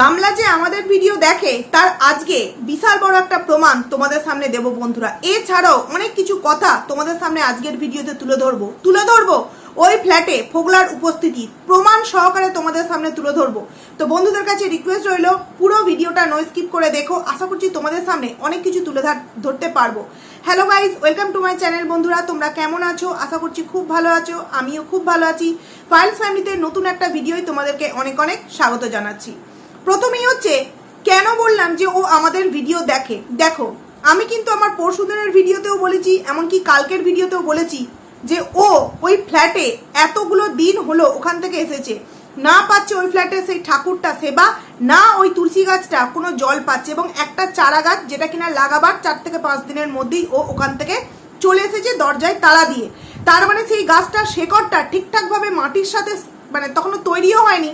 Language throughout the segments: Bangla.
গামলা যে আমাদের ভিডিও দেখে, তার আজকে বিশাল বড় একটা প্রমাণ তোমাদের সামনে দেব বন্ধুরা। এছাড়াও অনেক কিছু কথা তোমাদের সামনে আজকের ভিডিওতে তুলে ধরবো। তুলে ধরবো ওই ফ্ল্যাটে ফোগলার উপস্থিতি। প্রমাণ সহকারে তোমাদের সামনে তুলে ধরবো। তো বন্ধুদের কাছে রিকোয়েস্ট রইল, পুরো ভিডিওটা নো স্কিপ করে দেখো। আশা করছি তোমাদের সামনে অনেক কিছু তুলে ধরতে পারব। Hello guys welcome to my channel বন্ধুরা, তোমরা কেমন আছো? আশা করছি খুব ভালো আছো, আমিও খুব ভালো আছি। ফাইলস ফ্যামিলিতে নতুন একটা ভিডিওই তোমাদেরকে অনেক অনেক স্বাগত জানাচ্ছি। প্রথমেই হচ্ছে, কেন বললাম যে ও আমাদের ভিডিও দেখে? দেখো, আমি কিন্তু আমার পরশুদিনের ভিডিওতেও বলেছি, এমনকি কালকের ভিডিওতেও বলেছি যে ও ওই ফ্ল্যাটে এতগুলো দিন হলো ওখান থেকে এসেছে। না পাচ্ছে ওই ফ্ল্যাটে সেই ঠাকুরটা সেবা, না ওই তুলসী গাছটা কোনো জল পাচ্ছে এবং একটা চারা গাছ যেটা কিনা লাগাবার চার থেকে পাঁচ দিনের মধ্যেই ও ওখান থেকে চলে এসেছে দরজায় তালা দিয়ে। তার মানে সেই গাছটার শেকড়টা ঠিকঠাকভাবে মাটির সাথে মানে তখনও তৈরিও হয়নি।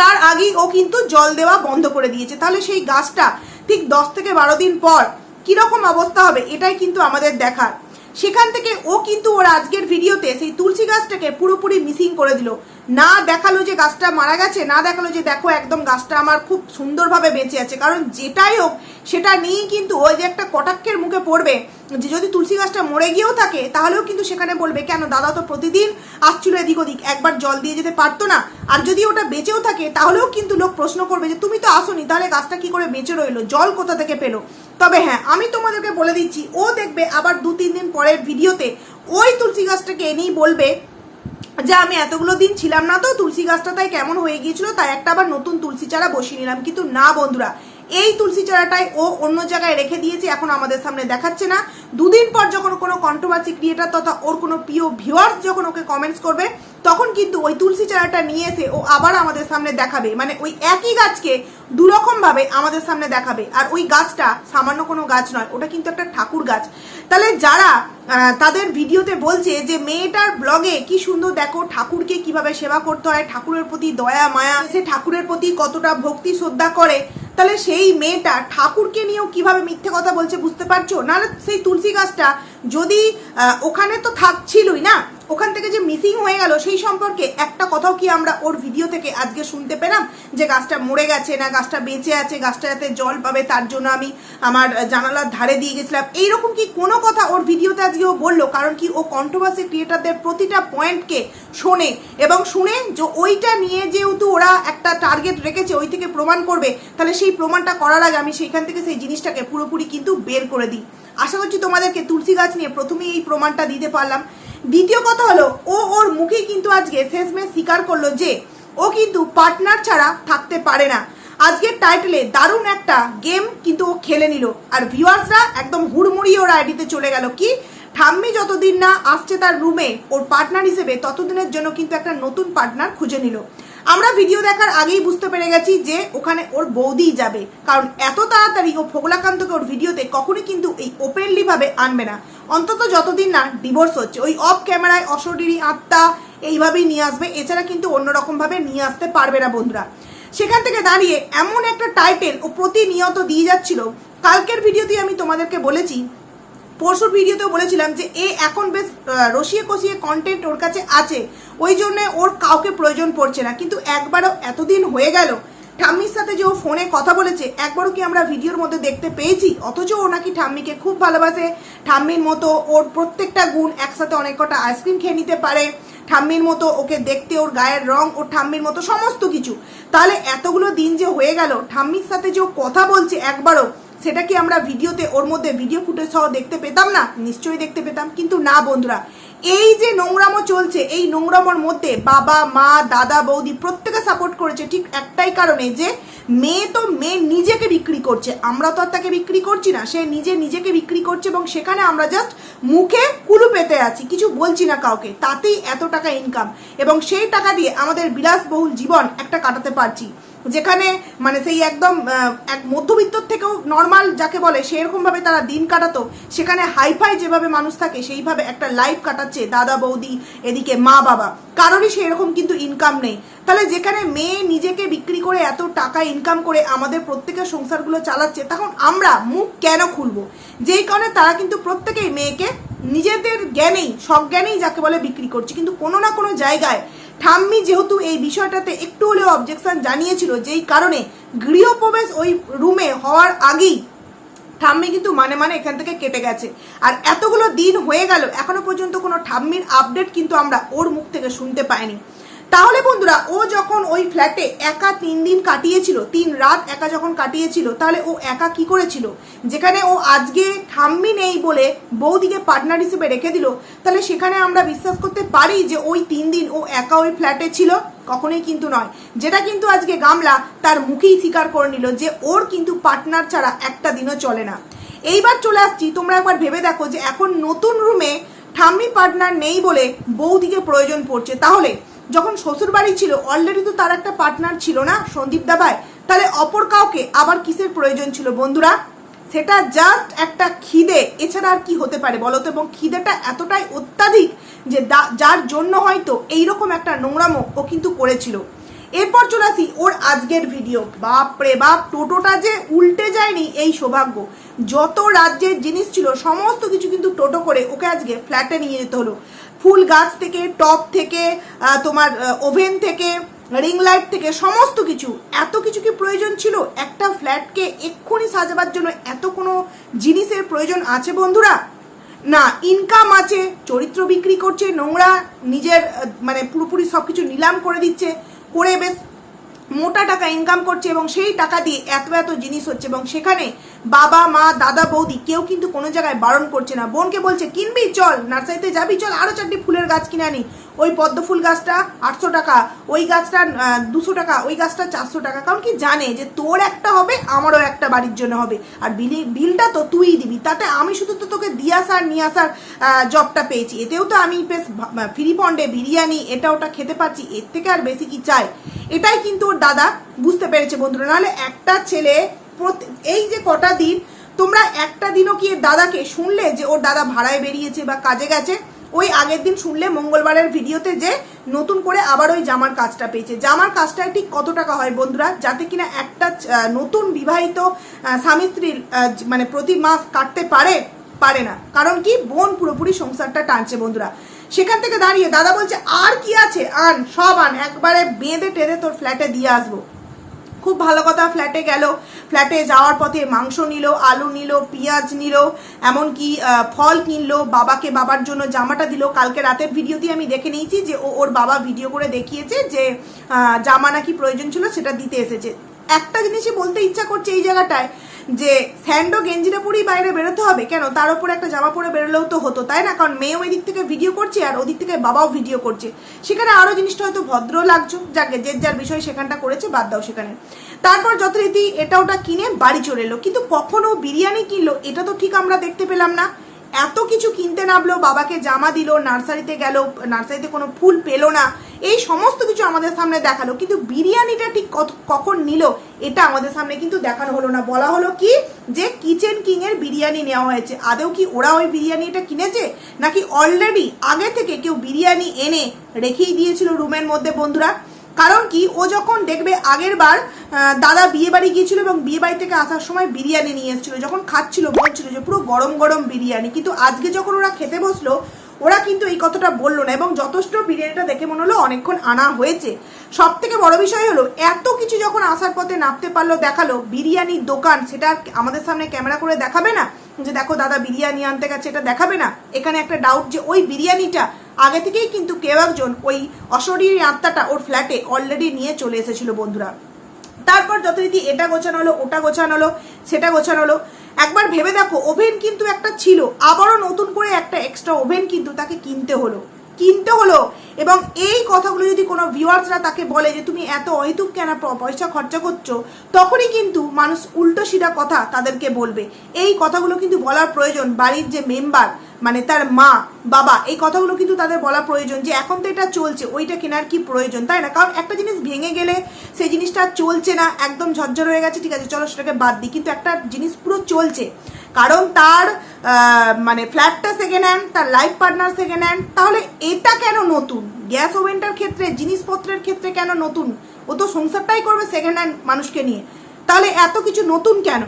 তার আগেই ও কিন্তু জল দেওয়া বন্ধ করে দিয়েছে। তাহলে সেই গাছটা ঠিক দশ থেকে বারো দিন পর কীরকম অবস্থা হবে, এটাই কিন্তু আমাদের দেখার। সেখান থেকে ও কিন্তু ওর আজকের ভিডিওতে সেই তুলসী গাছটাকে পুরোপুরি মিসিং করে দিল। না দেখাল যে গাছটা মারা গেছে, না দেখাল যে দেখো একদম গাছটা আমার খুব সুন্দরভাবে বেঁচে আছে। কারণ যেটাই হোক, সেটা নিয়েই কিন্তু ওই যে একটা কটাক্ষের মুখে পড়বে। যে যদি তুলসী গাছটা মরে গিয়েও থাকে, তাহলেও কিন্তু সেখানে বলবে, কেন দাদা তো প্রতিদিন আসছিল এদিক ওদিক, একবার জল দিয়ে যেতে পারতো না। আর যদি ওটা বেঁচেও থাকে, তাহলেও কিন্তু লোক প্রশ্ন করবে যে, তুমি তো আসোনি, তাহলে গাছটা কি করে বেঁচে রইল? জল কোথা থেকে পেল? তবে হ্যাঁ আমি তোমাদেরকে বলে দিচ্ছি, ও দেখবে আবার দু তিন দিন পরের ভিডিওতে ওই তুলসী গাছটাকে এনেই বলবে যে আমি এতগুলো দিন ছিলাম না তো, তুলসী গাছটা তাই কেমন হয়ে গিয়েছিল, তাই একটা আবার নতুন তুলসী চারা বসিয়ে নিলাম। কিন্তু না বন্ধুরা, এই তুলসী চারাটাই ও অন্য জায়গায় রেখে দিয়েছে, এখন আমাদের সামনে দেখাচ্ছে না। দুদিন পর যখন কোনো কন্ট্রোভার্সি ক্রিয়েটার তথা ওর কোনো প্রিয় ভিউয়ার্স যখন ওকে কমেন্টস করবে, তখন কিন্তু ওই তুলসী চারাটা নিয়ে এসে ও আবার আমাদের সামনে দেখাবে। মানে ওই একই গাছকে দুরকম ভাবে আমাদের সামনে দেখাবে। আর ওই গাছটা সামান্য কোনো গাছ নয়, ওটা কিন্তু একটা ঠাকুর গাছ। তাহলে যারা তাদের ভিডিওতে বলছে যে মেয়েটার ব্লগে কি সুন্দর দেখো, ঠাকুরকে কীভাবে সেবা করতে হয়, ঠাকুরের প্রতি দয়া, মায়া, সে ঠাকুরের প্রতি কতটা ভক্তি, শ্রদ্ধা করে, তাহলে সেই মেয়েটা ঠাকুরকে নিয়েও কীভাবে মিথ্যে কথা বলছে বুঝতে পারছ? না সেই তুলসী গাছটা যদি ওখানে তো থাকছিলই না ওখান থেকে যে মিসিং হয়ে গেল, সেই সম্পর্কে একটা কথাও কি আমরা ওর ভিডিও থেকে আজকে শুনতে পেলাম? যে গাছটা মরে গেছে না, গাছটা বেঁচে আছে, গাছটা যাতে জল পাবে তার জন্য আমি আমার জানালার ধারে দিয়ে গেছিলাম। এইরকম কি কোনো কথা ওর ভিডিওতে আজকে ও বলল? কারণ কি ও কন্ট্রোভার্সি ক্রিয়েটারদের প্রতিটা পয়েন্টকে শোনে এবং শুনে যে ওইটা নিয়ে যেহেতু ওরা একটা টার্গেট রেখেছে, ওই থেকে প্রমাণ করবে, তাহলে সেই প্রমাণটা করার আগে আমি সেইখান থেকে সেই জিনিসটাকে পুরোপুরি কিন্তু বের করে দিই। আশা করছি তোমাদেরকে তুলসী গাছ নিয়ে প্রথমেই এই প্রমাণটা দিতে পারলাম। দ্বিতীয় কথা হলো, ও ওর মুখে কিন্তু আজকে শেষমেশ স্বীকার করল যে, ও কিন্তু পার্টনার ছাড়া থাকতে পারে না। আজকের টাইটেলে দারুণ একটা গেম কিন্তু ও খেলে নিল। আর ভিউয়ার্সরা একদম হুড়মুড়িয়ে ওর আইডিতে চলে গেল। কি? ঠাম্মি যতদিন না আসছে তার রুমে ওর পার্টনার হিসেবে ততদিনের জন্য কিন্তু একটা নতুন পার্টনার খুঁজে নিল। আমরা ভিডিও দেখার আগেই বুঝতে পেরে গেছি যে ওখানে ওর বৌদিই যাবে। কারণ এত তাড়াতাড়ি ও ফোগলাকান্তকে ওর ভিডিওতে কখনোই কিন্তু এই ওপেনলি ভাবে আনবে না। অন্তত যতদিন না ডিভোর্স হচ্ছে, ওই অফ ক্যামেরায় অশরীরী আত্মা এইভাবেই নিয়ে আসবে, এছাড়া কিন্তু অন্যরকম ভাবে নিয়ে আসতে পারবে না বন্ধুরা। সেখান থেকে দাঁড়িয়ে এমন একটা টাইটেল ও প্রতিনিয়ত দিয়ে যাচ্ছিল। কালকের ভিডিওতে আমি তোমাদেরকে বলেছি পরশুর ভিডিওতেও বলেছিলাম যে এ এখন বেশ রসিয়ে কষিয়ে কন্টেন্ট ওর কাছে আছে। ওই জন্যে ওর কাউকে প্রয়োজন পড়ছে না। কিন্তু একবারও এতদিন হয়ে গেল, ঠাম্মির সাথে যে ও ফোনে কথা বলেছে, একবারও কি আমরা ভিডিওর মধ্যে দেখতে পেয়েছি? অথচ ও নাকি ঠাম্মিকে খুব ভালোবাসে। ঠাম্মির মতো ওর প্রত্যেকটা গুণ একসাথে অনেক কটা আইসক্রিম খেয়ে নিতে পারে। ঠাম্মির মতো ওকে দেখতে ওর গায়ের রং ওর ঠাম্মির মতো সমস্ত কিছু। তাহলে এতগুলো দিন যে হয়ে গেল, ঠাম্মির সাথে যে ও কথা বলছে একবারও সেটা কি আমরা ভিডিওতে ওর মধ্যে ভিডিও ফুটেজ সহ দেখতে পেতাম না? নিশ্চয়ই দেখতে পেতাম, কিন্তু না বন্ধুরা। এই যে নোংরামো চলছে, এই নোংরামোর মধ্যে বাবা, মা, দাদা, বৌদি প্রত্যেকে সাপোর্ট করেছে ঠিক একটাই কারণে যে মেয়ে তো মেয়ে নিজেকে বিক্রি করছে। আমরা তো আর তাকে বিক্রি করছি না, সে নিজে নিজেকে বিক্রি করছে এবং সেখানে আমরা জাস্ট মুখে কুলু পেতে আছি, কিছু বলছি না কাউকে। তাতেই এত টাকা ইনকাম এবং সেই টাকা দিয়ে আমাদের বিলাসবহুল জীবন একটা কাটাতে পারছি। যেখানে মানে সেই একদম এক মধ্যবিত্তর থেকেও নর্মাল যাকে বলে সেরকম ভাবে তারা দিন কাটাতো। সেখানে হাইফাই যেভাবে মানুষ থাকে, সেইভাবে একটা লাইফ কাটাচ্ছে দাদা, বৌদি, এদিকে মা, বাবা। কারোরই সেরকম কিন্তু ইনকাম নেই। তাহলে যেখানে মেয়ে নিজেকে বিক্রি করে এত টাকা ইনকাম করে আমাদের প্রত্যেকের সংসারগুলো চালাচ্ছে, তখন আমরা মুখ কেন খুলবো? যেই কারণে তারা কিন্তু প্রত্যেকেই মেয়েকে নিজেদের জ্ঞানেই সব জ্ঞানেই যাকে বলে বিক্রি করছে। কিন্তু কোনো না কোনো জায়গায় ঠাম্মি যেহেতু এই বিষয়টাতে একটু হলেও অবজেকশন জানিয়েছিল, যেই কারণে গৃহপ্রবেশ ওই রুমে হওয়ার আগেই ঠাম্মি কিন্তু মানে মানে এখান থেকে কেটে গেছে। আর এতগুলো দিন হয়ে গেল, এখনও পর্যন্ত কোনো ঠাম্মির আপডেট কিন্তু আমরা ওর মুখ থেকে শুনতে পাইনি। তাহলে বন্ধুরা, ও যখন ওই ফ্ল্যাটে একা তিন দিন কাটিয়েছিল, তিন রাত একা যখন কাটিয়েছিল, তাহলে ও একা কি করেছিল? যেখানে ও আজকে ঠাম্মি নেই বলে বৌদিকে পার্টনার হিসেবে রেখে দিল, তাহলে সেখানে আমরা বিশ্বাস করতে পারি যে ওই তিন দিন ও একা ওই ফ্ল্যাটে ছিল? কখনোই কিন্তু নয়। যেটা কিন্তু আজকে গামলা তার মুখেই স্বীকার করে নিল যে ওর কিন্তু পার্টনার ছাড়া একটা দিনও চলে না। এইবার চলে আসছি, তোমরা একবার ভেবে দেখো যে এখন নতুন রুমে ঠাম্মি পার্টনার নেই বলে বৌদিকে প্রয়োজন পড়ছে। তাহলে যখন শ্বশুর বাড়ি ছিল অলরেডি তো তার একটা পার্টনার ছিল না, সন্দীপ দাবায় তাহলে অপর কাউকে আবার কিসের প্রয়োজন ছিল বন্ধুরা? সেটা জাস্ট একটা খিদে। এছাড়া আর কি হতে পারে বলতো? এবং খিদেটা এতটাই অত্যাধিক যে যার জন্য হয়তো এইরকম একটা নোংরামো ও কিন্তু করেছিল। এরপর চলে আসি ওর আজকের ভিডিও বাপ রে বাপ, টোটোটা যে উল্টে যায়নি এই সৌভাগ্য। যত রাজ্যের জিনিস ছিল, সমস্ত কিছু কিন্তু টোটো করে ওকে আজকে ফ্ল্যাটে নিয়ে যেতে হলো। ফুল গাছ থেকে, টপ থেকে তোমার ওভেন থেকে রিং লাইট থেকে সমস্ত কিছু। এত কিছু কি প্রয়োজন ছিল? একটা ফ্ল্যাটকে এক্ষুনি সাজাবার জন্য এত কোনো জিনিসের প্রয়োজন আছে বন্ধুরা? না ইনকাম আছে, চরিত্র বিক্রি করছে, নোংরা, নিজের মানে পুরোপুরি সব কিছু নিলাম করে দিচ্ছে। করে বেশ মোটা টাকা ইনকাম করছে এবং সেই টাকা দিয়ে এত এত জিনিস হচ্ছে এবং সেখানে বাবা, মা, দাদা, বৌদি কেউ কিন্তু কোনো জায়গায় বারণ করছে না। বোনকে বলছে, কিনবি? চল, নার্সারিতে যাবি? চল আরও চারটি ফুলের গাছ কিনে আনি। ওই পদ্ম ফুল গাছটা আটশো টাকা, ওই গাছটা দুশো টাকা, ওই গাছটা চারশো টাকা। কারণ কি জানে যে তোর একটা হবে, আমারও একটা বাড়ির জন্য হবে। আর বিলি, বিলটা তো তুই দিবি, তাতে আমি শুধু তো তোকে দিয়ে আসার, নিয়ে আসার জবটা পেয়েছি। এতেও তো আমি বেশ ফ্রি পন্ডে বিরিয়ানি, এটা ওটা খেতে পারছি, এর থেকে আর বেশি কি চাই? এটাই কিন্তু ওর দাদা বুঝতে পেরেছে বন্ধুরা। নাহলে একটা ছেলে এই যে কটা দিন, তোমরা একটা দিনও কি দাদাকে শুনলে যে ওর দাদা ভাড়ায় বেরিয়েছে বা কাজে গেছে? ওই আগের দিন শুনলে মঙ্গলবারের ভিডিওতে যে নতুন করে আবার ওই জামার কাজটা পেয়েছে। জামার কাজটা ঠিক কত টাকা হয় বন্ধুরা? যাতে কিনা একটা নতুন বিবাহিত স্বামী স্ত্রীর মানে প্রতি মাস কাটতে পারে পারে না। কারণ কি? বোন পুরোপুরি সংসারটা টানছে বন্ধুরা। সেখান থেকে দাঁড়িয়ে দাদা বলছে, আর কি আছে? আন, সব আন। একবারে বেঁধে টেঁধে তোর ফ্ল্যাটে দিয়ে আসব। খুব ভালো কথা ফ্ল্যাটে গেল। ফ্ল্যাটে যাওয়ার পথে মাংস নিল, আলু নিল, পেঁয়াজ নিল, এমনকি ফল কিনলো, বাবাকে বাবার জন্য জামাটা দিল। কালকে রাতের ভিডিওতে আমি দেখে নিয়েছি যে ও ওর বাবা ভিডিও করে দেখিয়েছে যে জামা নাকি প্রয়োজন ছিল সেটা দিতে এসেছে। একটা জিনিসই বলতে ইচ্ছা করছে এই জায়গাটায় যে স্যান্ডো গেঞ্জিটা পরেই বাইরে বেরোতে হবে। কেন? তার উপরে একটা জামা পরে বেরোলেও তো হতো, তাই না? কারণ মেয়েও এদিক থেকে ভিডিও করছে আর ওদিক থেকে বাবাও ভিডিও করছে। সেখানে আরও জিনিসটা হয়তো ভদ্র লাগছো। যাকে যে যার বিষয় সেখানটা করেছে, বাদ দাও সেখানে। তারপর যথারীতি এটা ওটা কিনে বাড়ি চলে এলো। কিন্তু কখনো বিরিয়ানি কিনলো, এটা তো ঠিক আমরা দেখতে পেলাম না। এত কিছু কিনতে নামলো, বাবাকে জামা দিল, নার্সারিতে গেল, নার্সারিতে কোনো ফুল পেল না, এই সমস্ত কিছু আমাদের সামনে দেখাল। কিন্তু বিরিয়ানিটা ঠিক কত- কখন নিল, এটা আমাদের সামনে কিন্তু দেখানো হলো না। বলা হলো কি, যে কিচেন কিং এর বিরিয়ানি নেওয়া হয়েছে। আদেও কি ওরা ওই বিরিয়ানিটা কিনেছে? নাকি অলরেডি আগে থেকে কেউ বিরিয়ানি এনে রেখেই দিয়েছিল রুমের মধ্যে বন্ধুরা? কারণ কি, ও যখন দেখবে আগের বার দাদা বিয়ে বাড়ি গিয়েছিল এবং বিয়ে বাড়ি থেকে আসার সময় বিরিয়ানি নিয়ে এসেছিল, যখন খাচ্ছিল, বলছিল যে পুরো গরম গরম বিরিয়ানি। কিন্তু আজকে যখন ওরা খেতে বসল, ওরা কিন্তু এই কথাটা বলল না এবং যথেষ্ট বিরিয়ানিটা দেখে মনে হলো অনেকক্ষণ আনা হয়েছে। সব থেকে বড় বিষয় হলো, এত কিছু যখন আসার পথে নামতে পারল, দেখাল বিরিয়ানির দোকান, সেটা আমাদের সামনে ক্যামেরা করে দেখাবে না? যে দেখো দাদা বিরিয়ানি আনতে গেছে, এটা দেখাবে না? এখানে একটা ডাউট যে ওই বিরিয়ানিটা আগে থেকেই কিন্তু কেউ একজন ওই অশরীরী আত্মাটা ওর ফ্ল্যাটে অলরেডি নিয়ে চলে এসেছিল বন্ধুরা। তারপর যথারীতি এটা গোছানো হলো, ওটা গোছানো হলো, সেটা গোছানো হলো। একবার ভেবে দেখো ওভেন কিন্তু একটা ছিল, আবারও নতুন করে একটা এক্সট্রা ওভেন কিন্তু তাকে কিনতে হলো। কিনতে হলো এবং এই কথাগুলো যদি কোনো ভিউয়ার্সরা তাকে বলে যে তুমি এত অহেতুক কেন পয়সা খরচা করছ, তখনই কিন্তু মানুষ উল্টো সিধা কথা তাদেরকে বলবে। এই কথাগুলো কিন্তু বলার প্রয়োজন বাড়ির যে মেম্বার মানে তার মা, বাবা, এই কথাগুলো কিন্তু তাদের বলা প্রয়োজন যে এখন তো এটা চলছে, ওইটা কেনার কি প্রয়োজন, তাই না? কারণ একটা জিনিস ভেঙে গেলে সেই জিনিসটা চলছে না, একদম ঝরঝর হয়ে গেছে, ঠিক আছে, চলো সেটাকে বাদ দিই। কিন্তু একটা জিনিস পুরো চলছে। কারণ তার মানে ফ্ল্যাটটা সেকেন্ড হ্যান্ড তার লাইফ পার্টনার সেকেন্ড হ্যান্ড তাহলে এটা কেন নতুন? গ্যাস ওভেনটার ক্ষেত্রে, জিনিসপত্রের ক্ষেত্রে কেন নতুন? ও তো সংসারটাই করবে সেকেন্ড হ্যান্ড মানুষকে নিয়ে। তাহলে এত কিছু নতুন কেন?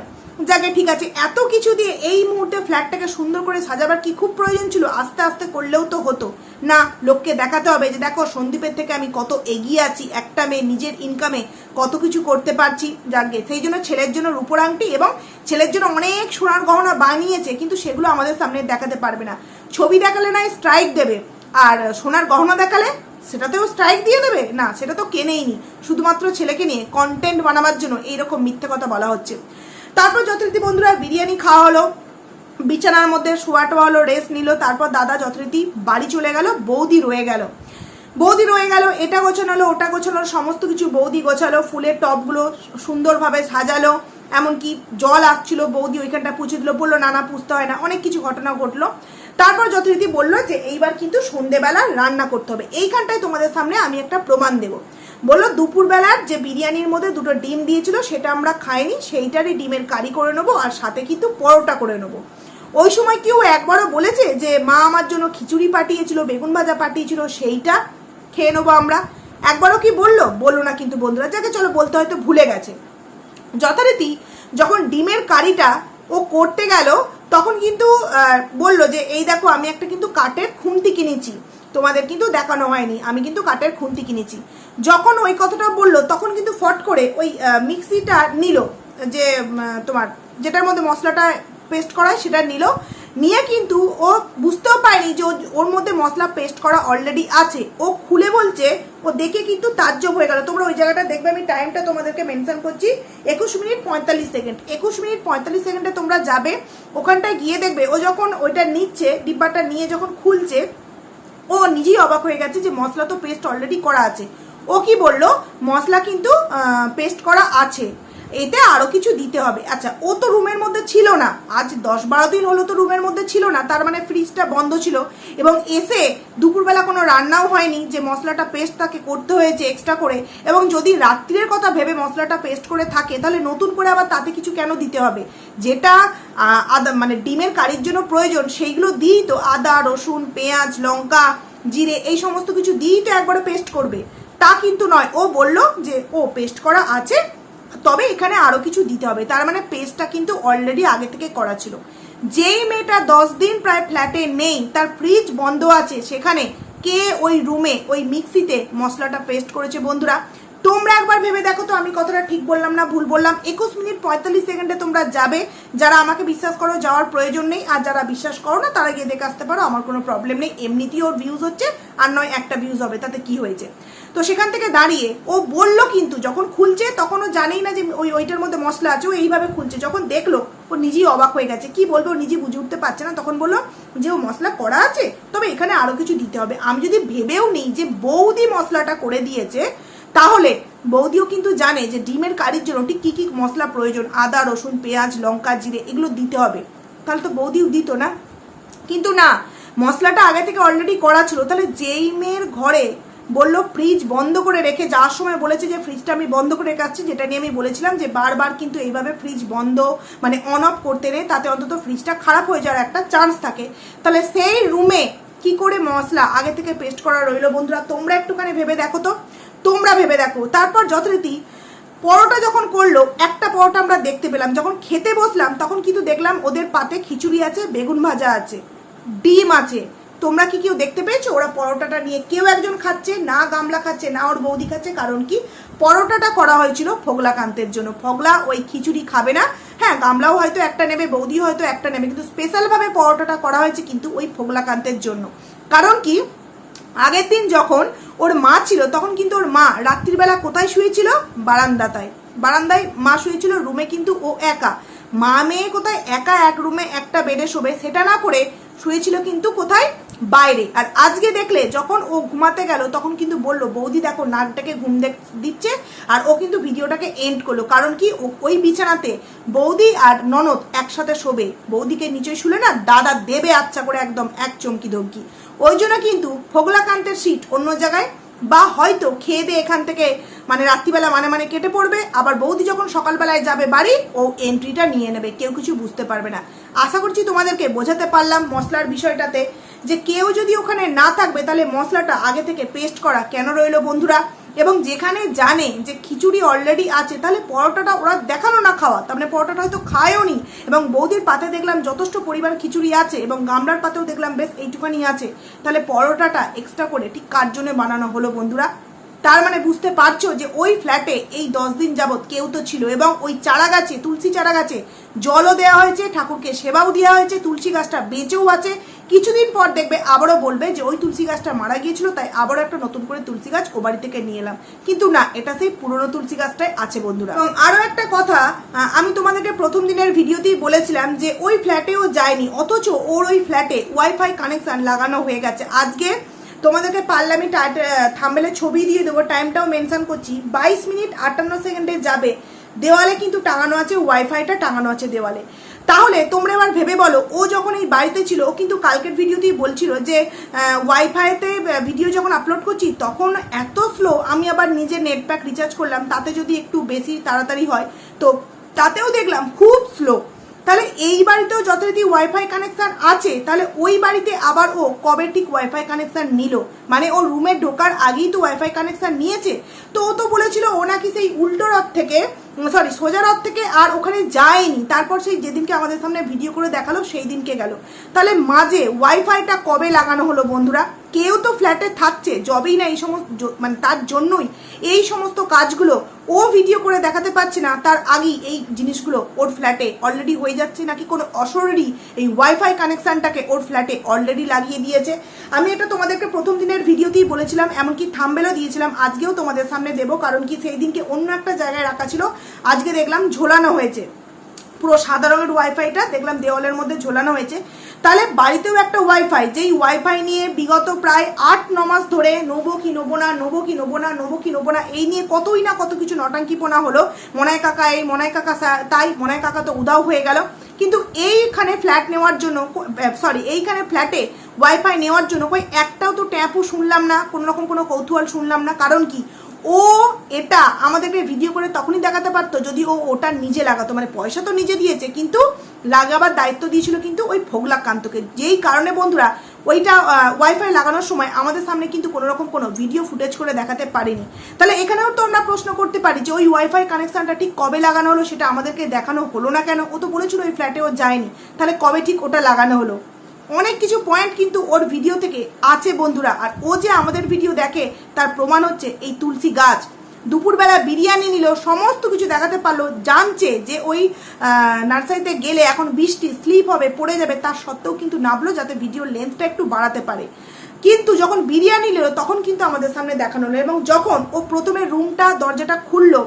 যাকে ঠিক আছে, এত কিছু দিয়ে এই মুহূর্তে ফ্ল্যাটটাকে সুন্দর করে সাজাবার কি খুব প্রয়োজন ছিল? আস্তে আস্তে করলেও তো হতো। না, লোককে দেখাতে হবে যে দেখো, সন্দীপের থেকে আমি কত এগিয়ে আছি, একটা মেয়ে নিজের ইনকামে কত কিছু করতে পারছি। যাকে, সেই জন্য ছেলের জন্য রূপোর আংটি এবং ছেলের জন্য অনেক সোনার গহনা বানিয়েছে, কিন্তু সেগুলো আমাদের সামনে দেখাতে পারবে না। ছবি দেখালে নাই স্ট্রাইক দেবে। আর সোনার গহনা দেখালে সেটাতেও স্ট্রাইক দিয়ে দেবে? না, সেটা তো কেনেই নি শুধুমাত্র ছেলেকে নিয়ে কন্টেন্ট বানাবার জন্য এইরকম মিথ্যে কথা বলা হচ্ছে। তারপর যথারীতি বন্ধুরা, বিরিয়ানি খাওয়া হলো। বিছানার মধ্যে শোয়া টোয়া হলো রেস্ট নিল। তারপর দাদা যথারীতি বাড়ি চলে গেল, বৌদি রয়ে গেল। বৌদি রয়ে গেল, এটা গোছানো, ওটা গোছানো, সমস্ত কিছু বৌদি গোছালো। ফুলের টবগুলো সুন্দরভাবে সাজালো। এমনকি জল আসছিল, বৌদি ওইখানটা পুছে দিল। বলল, না না পুষতে হয় না। অনেক কিছু ঘটনা ঘটলো। তারপর যথারীতি বলল যে এইবার কিন্তু সন্ধেবেলা রান্না করতে হবে। এইখানটায় তোমাদের সামনে আমি একটা প্রমাণ দেবো। বলল, দুপুরবেলার যে বিরিয়ানির মধ্যে দুটো ডিম দিয়েছিল, সেটা আমরা খাইনি, সেইটারই ডিমের কারি করে নেব আর সাথে কিন্তু পরোটা করে নেব। ওই সময় কেউ একবারও বলেছে যে, মা আমার জন্য খিচুড়ি পাঠিয়েছিল, বেগুন ভাজা পাঠিয়েছিল, সেইটা খেয়ে নেব আমরা। একবারও কি বলল? বলল না কিন্তু বন্ধুরা, যাকে চলো বলতে হয়তো ভুলে গেছে। যথারীতি যখন ডিমের কারিটা ও করতে গেল তখন কিন্তু বলল যে, এই দেখো, আমি একটা কিন্তু কাঠের খুন্তি কিনেছি। তোমাদের কিন্তু দেখানো হয়নি। আমি কিন্তু কাঠের খুন্তি কিনেছি। যখন ওই কথাটা বলল, তখন কিন্তু ফট করে ওই মিক্সিটা নিল, যে তোমার, যেটার মধ্যে মশলাটা পেস্ট করায় সেটা নিল। নিয়ে কিন্তু ও বুঝতেও পারেনি যে ওর মধ্যে মশলা পেস্ট করা অলরেডি আছে। ও খুলে বলছে, ও দেখে কিন্তু তাজ্জব হয়ে গেল। তোমরা ওই জায়গাটা দেখবে, আমি টাইমটা তোমাদেরকে মেনশন করছি। একুশ মিনিট পঁয়তাল্লিশ সেকেন্ড একুশ মিনিট পঁয়তাল্লিশ সেকেন্ডে তোমরা যাবে, ওখানটায় গিয়ে দেখবে, ও যখন ওইটা নিচ্ছে, ডিব্বাটা নিয়ে যখন খুলছে, ও নিজেই অবাক হয়ে গেছে যে মশলা তো পেস্ট অলরেডি করা আছে। ও কি বলল, মশলা কিন্তু পেস্ট করা আছে। এতে আরও কিছু দিতে হবে। আচ্ছা ও তো রুমের মধ্যে ছিল না। আজ দশ বারো দিন হলো তো রুমের মধ্যে ছিল না, তার মানে ফ্রিজটা বন্ধ ছিল। এবং এসে দুপুরবেলা কোনো রান্নাও হয়নি যে মশলাটা পেস্ট তাকে করতে হয়েছে এক্সট্রা করে। এবং যদি রাত্রির কথা ভেবে মশলাটা পেস্ট করে থাকে, তাহলে নতুন করে আবার তাতে কিছু কেন দিতে হবে? যেটা আদা মানে ডিমের কারির জন্য প্রয়োজন, সেইগুলো দিই তো আদা, রসুন, পেঁয়াজ, লঙ্কা, জিরে, এই সমস্ত কিছু দিয়েই তো একবারে পেস্ট করবে। তা কিন্তু নয়। ও বলল যে, ও পেস্ট করা আছে তবে এখানে আরও কিছু দিতে হবে। তার মানে পেস্টটা কিন্তু অলরেডি আগে থেকে করা ছিল। যেই মেয়েটা দশ দিন প্রায় ফ্ল্যাটে নেই, তার ফ্রিজ বন্ধ আছে সেখানে কে ওই রুমে ওই মিক্সিতে মশলাটা পেস্ট করেছে বন্ধুরা? তোমরা একবার ভেবে দেখো তো, আমি কতটা ঠিক বললাম না ভুল বললাম। একুশ মিনিট পঁয়তাল্লিশ সেকেন্ডে তোমরা যাবে। যারা আমাকে বিশ্বাস করো, যাওয়ার প্রয়োজন নেই। আর যারা বিশ্বাস করো না, তারা গিয়ে দেখে আসতে পারো, আমার কোনো প্রবলেম নেই। এমনিতেই ওর ভিউজ হচ্ছে, আর নয় একটা ভিউজ হবে। তাতে কি হয়েছে? তো সেখান থেকে দাঁড়িয়ে, ও বলল কিন্তু, যখন খুলছে, তখন ও জানেই না যে ওই ওইটার মধ্যে মশলা আছে, ও এইভাবে খুলছে। যখন দেখল, ও নিজেই অবাক হয়ে গেছে। কি বলব? ও নিজে বুঝে উঠতে পারছে না। তখন বলল যে, ও মশলা করা আছে? তবে এখানে আরও কিছু দিতে হবে। আমি যদি ভেবেও নেই যে বৌদি মশলাটা করে দিয়েছে তাহলে, বৌদিও কিন্তু জানে যে ডিমের কারির জন্য ঠিক কী কী মশলা প্রয়োজন। আদা, রসুন, পেঁয়াজ, লঙ্কা, জিরে, এগুলো দিতে হবে। তাহলে তো বৌদিও দিত না। কিন্তু না, মশলাটা আগে থেকে অলরেডি করা ছিল। তাহলে যেই মেয়ের ঘরে বলল ফ্রিজ বন্ধ করে রেখে যাওয়ার সময় বলেছে যে ফ্রিজটা আমি বন্ধ করে রেখে আসছি। যেটা নিয়ে আমি বলেছিলাম যে, বারবার কিন্তু এইভাবে ফ্রিজ বন্ধ মানে অন অফ করতে নেই। তাতে অন্তত ফ্রিজটা খারাপ হয়ে যাওয়ার একটা চান্স থাকে। তাহলে সেই রুমে কি করে মশলা আগে থেকে পেস্ট করা রইল বন্ধুরা? তোমরা একটুখানি ভেবে দেখো তো। তোমরা ভেবে দেখো। তারপর যথারীতি পরোটা যখন করল, একটা পরোটা আমরা দেখতে পেলাম। যখন খেতে বসলাম, তখন কিন্তু দেখলাম ওদের পাতে খিচুড়ি আছে, বেগুন ভাজা আছে, ডিম আছে। তোমরা কি কেউ দেখতে পেয়েছ? ওরা পরোটাটা নিয়ে কেউ একজন খাচ্ছে, না গামলা খাচ্ছে, না ওর বৌদি খাচ্ছে, কারণ কি? পরোটাটা করা হয়েছিল ফোগলাকান্তের জন্য। ফোগলা ওই খিচুড়ি খাবে না। হ্যাঁ গামলাও হয়তো একটা নেবে বৌদি হয়তো একটা নেবে, কিন্তু স্পেশালভাবে পরোটাটা করা হয়েছে কিন্তু ওই ফোগলাকান্তের জন্য। কারণ কি? আগের দিন যখন ওর মা ছিল, তখন কিন্তু ওর মা রাত্রিবেলা কোথায় শুয়েছিল? বারান্দাতায় বারান্দায় মা শুয়েছিল, রুমে কিন্তু ও একা। মা মেয়ে কোথায়? একা, এক রুমে, একটা বেডে শোবে। সেটা না করে শুয়েছিল কিন্তু কোথায়? বাইরে। আর আজকে দেখলে, যখন ও ঘুমাতে গেল, তখন কিন্তু বলল, বৌদি, দেখো নাকটাকে ঘুম দিচ্ছে। আর ও কিন্তু ভিডিওটাকে এন্ড করল। কারণ কি? ওই বিছানাতে বৌদি আর ননদ একসাথে শোবে। বৌদিকে নিচে শুলে না, দাদা দেবে আচ্ছা করে একদম এক চমকি ধমকি। ওই জন্য কিন্তু ফোগলাকান্তের সিট অন্য জায়গায়, বা হয়তো খেয়ে দিয়ে এখান থেকে মানে রাত্রিবেলা মানে মানে কেটে পড়বে, আবার বৌদি যখন সকালবেলায় যাবে বাড়ি, ও এন্ট্রিটা নিয়ে নেবে, কেউ কিছু বুঝতে পারবে না। আশা করছি তোমাদেরকে বোঝাতে পারলাম মশলার বিষয়টাতে, যে কেউ যদি ওখানে না থাকবে, তাহলে মশলাটা আগে থেকে পেস্ট করা কেন রইল বন্ধুরা? এবং যেখানে জানে যে খিচুড়ি অলরেডি আছে, তাহলে পরোটাটা ওরা দেখানো না খাওয়া। তার মানে পরোটাটা হয়তো খায়ও নি এবং বৌদির পাতে দেখলাম যথেষ্ট পরিমাণ খিচুড়ি আছে এবং গামলার পাতেও দেখলাম বেশ এইটুখানি আছে। তাহলে পরোটাটা এক্সট্রা করে ঠিক কার জন্য বানানো হলো বন্ধুরা? তার মানে বুঝতে পারছ যে ওই ফ্ল্যাটে এই দশ দিন যাবৎ কেউ তো ছিল এবং ওই চারা গাছে তুলসী চারা গাছে জলও দেওয়া হয়েছে, ঠাকুরকে সেবাও দেওয়া হয়েছে, তুলসী গাছটা বেঁচেও আছে। কিছুদিন পর দেখবে আবারও বলবে যে ওই তুলসী গাছটা মারা গিয়েছিল, তাই আবারও একটা নতুন করে তুলসী গাছ ও বাড়ি থেকে নিয়ে এলাম। কিন্তু না, এটা সেই পুরনো তুলসী গাছটাই আছে বন্ধুরা। এবং আরও একটা কথা আমি তোমাদেরকে প্রথম দিনের ভিডিওতেই বলেছিলাম যে ওই ফ্ল্যাটেও যায়নি, অথচ ওর ওই ফ্ল্যাটে ওয়াইফাই কানেকশান লাগানো হয়ে গেছে। আজকে তোমাদেরকে পারলে আমি থাম্বেলে ছবি দিয়ে দেবো টাইমটাও মেনশান করছি। বাইশ মিনিট আটান্ন সেকেন্ডে যাবে। দেওয়ালে কিন্তু টাঙানো আছে ওয়াইফাইটা টাঙানো আছে দেওয়ালে। তাহলে তোমরা এবার ভেবে বলো, ও যখন এই বাড়িতে ছিল, ও কিন্তু কালকের ভিডিওতেই বলছিল যে ওয়াইফাইতে ভিডিও যখন আপলোড করছি, তখন এত স্লো আমি আবার নিজে নেট প্যাক রিচার্জ করলাম, তাতে যদি একটু বেশি তাড়াতাড়ি হয়, তো তাতেও দেখলাম খুব স্লো তাহলে এই বাড়িতেও যথারীতি ওয়াইফাই কানেকশান আছে, তাহলে ওই বাড়িতে আবার ও কবে ঠিক ওয়াইফাই কানেকশান নিল? মানে ও রুমে ঢোকার আগেই তো ওয়াইফাই কানেকশান নিয়েছে। তো ও তো বলেছিল ও নাকি সেই উল্টো রথ থেকে সরি সোজা রথ থেকে আর ওখানে যায়নি। তারপর সেই যেদিনকে আমাদের সামনে ভিডিও করে দেখাল, সেই দিনকে গেল। তাহলে মাঝে ওয়াইফাইটা কবে লাগানো হলো বন্ধুরা? কেউ তো ফ্ল্যাটে থাকছে জবেই না এই সমস্ত মানে তার জন্যই এই সমস্ত কাজগুলো ও ভিডিও করে দেখাতে পারছে না। তার আগেই এই জিনিসগুলো ওর ফ্ল্যাটে অলরেডি হয়ে যাচ্ছে, নাকি কোনো অসরেরই এই ওয়াইফাই কানেকশানটাকে ওর ফ্ল্যাটে অলরেডি লাগিয়ে দিয়েছে। আমি এটা তোমাদেরকে প্রথম দিনের ভিডিওতেই বলেছিলাম, এমনকি থাম্বেলও দিয়েছিলাম। আজকেও তোমাদের সামনে দেবো, কারণ কি সেই দিনকে অন্য একটা জায়গায় রাখা ছিল। আজকে দেখলাম ঝোলানো হয়েছে। পুরো সাদা রঙের ওয়াইফাইটা দেখলাম দেওয়ালের মধ্যে ঝোলানো হয়েছে। তাহলে বাড়িতেও একটা ওয়াইফাই, যেই ওয়াইফাই নিয়ে বিগত প্রায় আট, ন মাস ধরে নোবো কি নোবো না, নোবো কি নোবো না, নোবো কি নোবো না, এই নিয়ে কতই না কত কিছু নটাঙ্কিপনা হলো। মনায় কাকা এই মনায় কাকা তাই মনায় কাকা তো উদাও হয়ে গেল। কিন্তু এইখানে ফ্ল্যাট নেওয়ার জন্য সরি এইখানে ফ্ল্যাটে ওয়াইফাই নেওয়ার জন্য কই একটাও তো ট্যাপও শুনলাম না কোনো রকম কোনো কৌতূহল শুনলাম না। কারণ কি? ও এটা আমাদেরকে ভিডিও করে তখনই দেখাতে পারতো যদি ও ওটা নিজে লাগাতো। মানে পয়সা তো নিজে দিয়েছে, কিন্তু লাগাবার দায়িত্ব দিয়েছিল কিন্তু ওই ভোগলা কান্তকে যেই কারণে বন্ধুরা, ওইটা ওয়াইফাই লাগানোর সময় আমাদের সামনে কিন্তু কোনো রকম কোনো ভিডিও ফুটেজ করে দেখাতে পারিনি। তাহলে এখানেও তো আমরা প্রশ্ন করতে পারি যে ওই ওয়াইফাই কানেকশানটা ঠিক কবে লাগানো হলো সেটা আমাদেরকে দেখানো হলো না কেন? ও তো বলেছিল ওই ফ্ল্যাটে ও যায়নি। তাহলে কবে ঠিক ওটা লাগানো হলো? অনেক কিছু পয়েন্ট কিন্তু ওর ভিডিও থেকে আছে বন্ধুরা। আর ও যে আমাদের ভিডিও দেখে, তার প্রমাণ হচ্ছে এই তুলসী গাছ। দুপুরবেলা বিরিয়ানি নিল, সমস্ত কিছু দেখাতে পারল, জানছে যে ওই নার্সারিতে গেলে এখন বৃষ্টি স্লিপ হবে, পড়ে যাবে তার সত্ত্বেও কিন্তু নামলো যাতে ভিডিওর লেন্থটা একটু বাড়াতে পারে। কিন্তু যখন বিরিয়ানি নিল, তখন কিন্তু আমাদের সামনে দেখানো হলো এবং যখন ও প্রথমে রুমটা দরজাটা খুললো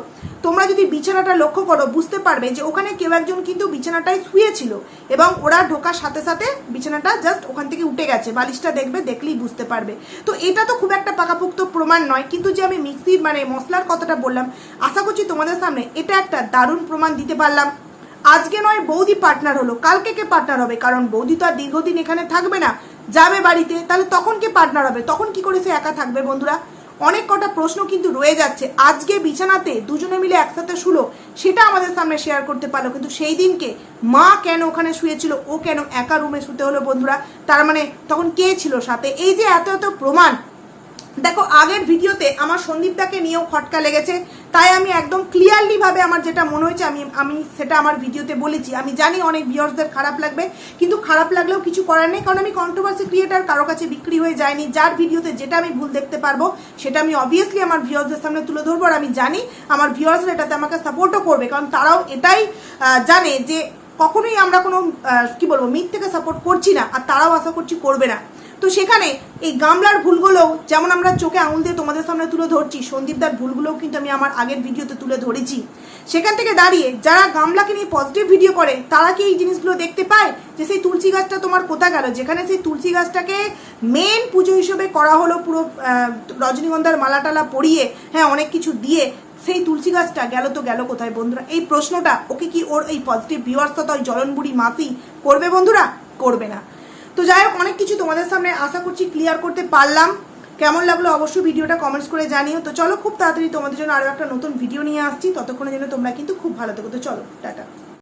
তোমরা যদি বিছানাটা লক্ষ্য করো, বুঝতে পারবে যে ওখানে কেউ একজন কিন্তু বিছানাটায় শুয়েছিল এবং ওরা ঢোকার সাথে সাথে বিছানাটা জাস্ট ওখান থেকে উঠে গেছে। বালিশটা দেখবে, দেখলেই বুঝতে পারবে। তো এটা তো খুব একটা পাকাপোক্ত প্রমাণ নয়, কিন্তু যে আমি মিক্সির মানে মশলার কথাটা বললাম, আশা করছি তোমাদের সামনে এটা একটা দারুণ প্রমাণ দিতে পারলাম। আজকে নয়, বৌদি পার্টনার হলো। কালকে কে পার্টনার হবে? কারণ বৌদি তো আর দীর্ঘদিন এখানে থাকবে না। যাবে বাড়িতে, তাহলে তখন কে পার্টনার হবে? তখন কি করে সে একা থাকবে বন্ধুরা? অনেক কটা প্রশ্ন কিন্তু রয়ে যাচ্ছে। আজকে বিছানাতে দুজনে মিলে একসাথে শুলো, সেটা আমাদের সামনে শেয়ার করতে পারল। কিন্তু সেই দিনকে মা কেন ওখানে শুয়েছিল? ও কেন একা রুমে শুতে হলো বন্ধুরা? তার মানে তখন কে ছিল সাথে? এই যে এত এত প্রমাণ দেখো, আগের ভিডিওতে আমার সন্দীপদাকে নিয়েও খটকা লেগেছে, তাই আমি একদম ক্লিয়ারলি ভাবে আমার যেটা মনে হয়েছে, আমি আমি সেটা আমার ভিডিওতে বলেছি। আমি জানি অনেক ভিউয়ার্সদের খারাপ লাগবে, কিন্তু খারাপ লাগলেও কিছু করার নেই, কারণ আমি কন্ট্রোভার্সি ক্রিয়েটার কারও কাছে বিক্রি হয়ে যায়নি। যার ভিডিওতে যেটা আমি ভুল দেখতে পারব, সেটা আমি অবভিয়াসলি আমার ভিউয়ার্সদের সামনে তুলে ধরবো, আর আমি জানি আমার ভিউয়ার্সরা এটাতে আমাকে সাপোর্টও করবে, কারণ তারাও এটাই জানে যে কখনোই আমরা কোনো কি বলব মিথ থেকে সাপোর্ট করছি না, আর তারাও আশা করছি করবে না। তো সেখানে এই গামলার ভুলগুলো যেমন আমরা চোখে আঙুল দিয়ে তোমাদের সামনে তুলে ধরছি, সন্দীপদার ভুলগুলোও কিন্তু আমি আমার আগের ভিডিওতে তুলে ধরেছি। সেখান থেকে দাঁড়িয়ে যারা গামলাকে নিয়ে পজিটিভ ভিডিও করে, তারা কি এই জিনিসগুলো দেখতে পায়? যে সেই তুলসী গাছটা তোমার কোথা গেল? যেখানে সেই তুলসী গাছটাকে মেন পুজো হিসেবে করা হলো পুরো রজনীগন্ধার মালা টালা পরিয়ে হ্যাঁ অনেক কিছু দিয়ে, সেই তুলসী গাছটা গেল তো গেল কোথায় বন্ধুরা? এই প্রশ্নটা ওকে কি ওর এই পজিটিভ ভিউয়ার্সটা তো ওই জলনবুড়ি মাসি করবে বন্ধুরা? করবে না। তো যাই হোক, অনেক কিছু তোমাদের সামনে আশা করছি ক্লিয়ার করতে পারলাম। কেমন লাগল অবশ্যই ভিডিওটা কমেন্টস করে জানিও। তো চলো, খুব তাড়াতাড়ি তোমাদের জন্য আরও একটা নতুন ভিডিও নিয়ে আসছি। ততক্ষণের জন্য তোমরা কিন্তু খুব ভালো থেকো। তো চলো, টাটা।